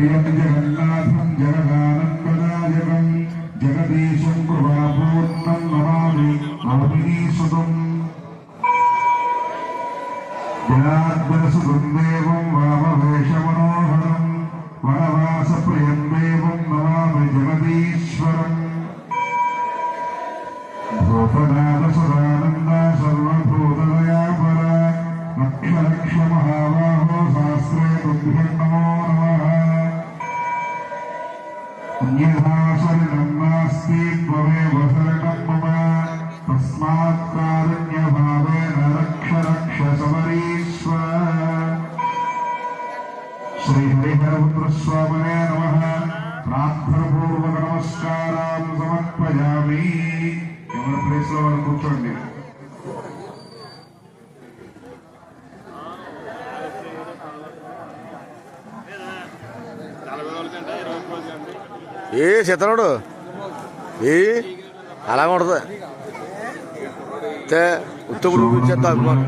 जगल्लासं जगदानन्दराजकं जगदीशं कृपापूर्णं नमामि अभिनीसुतम् जनार्दनसुतं देवं वामवेशमनोहरं वनवासप्रियं देवं अन्यभाषन्नस्ति त्वमेव शरणं मम तस्मात्कारुण्यभावेन रक्ष रक्ष समरीश्व समर्पयामि। ఏ చిత్రనుడు ఏ? అలా అనుకోను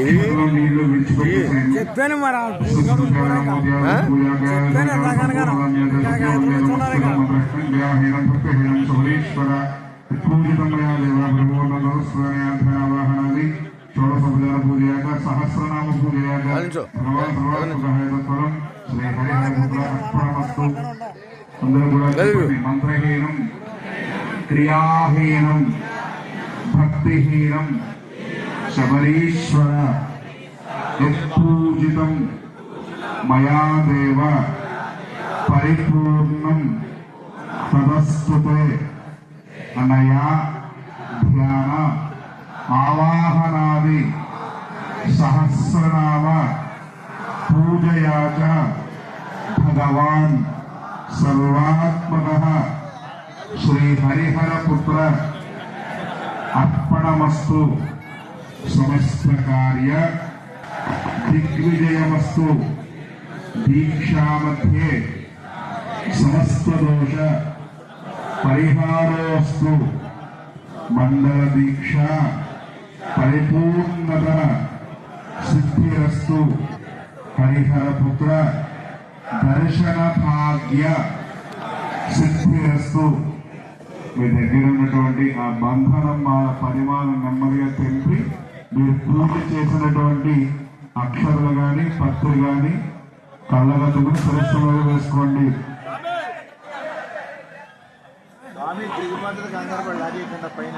ఏ? నీళ్ళు విడిచిపెట్టేసేయండి. చెప్పాను మరి? సహస్రనామ నిల్చో. అందరూ కూడా మంత్రహీనం క్రియాహీనం భక్తిహీనం శబరీశ్వర యత్పూజితం మయా దేవ పరిపూర్ణం తదస్తుతే అనయా ధ్యాన ఆవాహనాది సహస్రనామ పూజయాచ భగవాన్ सर्वात्मक श्रीहरिहरपुत्र अर्पणमस्तु। समस्तकार्य दिग्विजयमस्तु। दीक्षा मध्ये समस्तदोष परिहारोऽस्तु। मण्डलदीक्षा परिपूर्णतः सिद्धिरस्तु। हरिहरपुत्र దర్శన భాగ్య సిద్ధిరస్తు. మీ దగ్గర ఉన్నటువంటి ఆ బంధనం ఆ పరిమాణం నెమ్మదిగా తెలిపి మీరు పూజ చేసినటువంటి అక్షరాలు కానీ పత్తులు కానీ కళ్ళగతులు పరిశ్రమలో వేసుకోండి. స్వామి కంగారు పడి లాగేయకుండా పైన.